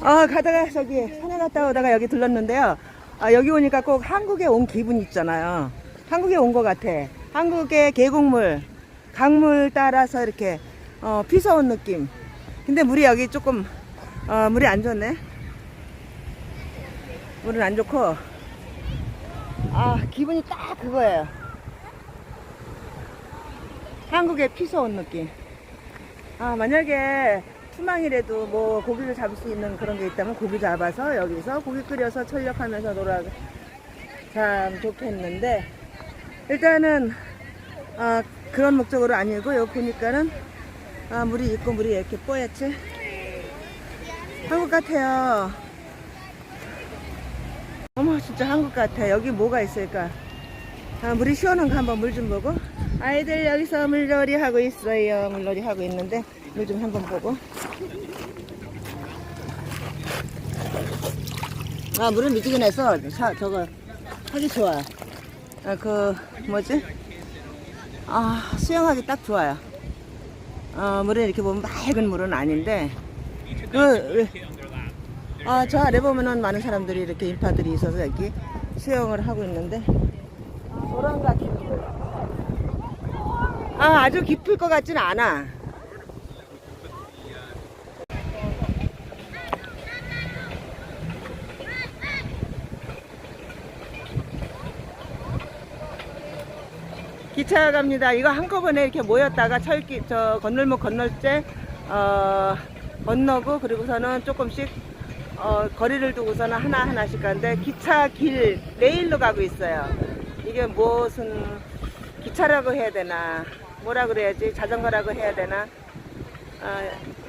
아 가다가 저기 산에 갔다 오다가 여기 들렀는데요. 아 여기 오니까 꼭 한국에 온 기분 있잖아요. 한국에 온 것 같아. 한국의 계곡물, 강물 따라서 이렇게 어, 피서온 느낌. 근데 물이 여기 조금 어, 물이 안 좋네. 물은 안 좋고 아 기분이 딱 그거예요. 한국에 피서온 느낌. 아 만약에 투망이라도 뭐 고기를 잡을 수 있는 그런 게 있다면 고기 잡아서 여기서 고기 끓여서 철력하면서 놀아 참 좋겠는데 일단은 아 그런 목적으로 아니고 여기 보니까는 아 물이 있고 물이 이렇게 뽀얗지? 한국 같아요. 어머 진짜 한국 같아. 여기 뭐가 있을까? 아, 물이 시원한 거 한번 물 좀 보고 아이들 여기서 물놀이 하고 있어요. 물놀이 하고 있는데 물 좀 한번 보고. 아 물은 미지근해서 자, 저거 하기 좋아. 아, 그 뭐지? 아 수영하기 딱 좋아요. 어, 물은 이렇게 보면 맑은 물은 아닌데 그, 아, 저 아래 보면은 많은 사람들이 이렇게 인파들이 있어서 여기 수영을 하고 있는데 도랑 같은 물. 아, 아주 깊을 것 같진 않아. 기차 갑니다. 이거 한꺼번에 이렇게 모였다가 철길, 저 건널목 건널 때, 어, 건너고, 그리고서는 조금씩, 어, 거리를 두고서는 하나 하나씩 가는데, 기차 길, 레일로 가고 있어요. 이게 무슨, 기차라고 해야 되나, 뭐라 그래야지, 자전거라고 해야 되나, 어,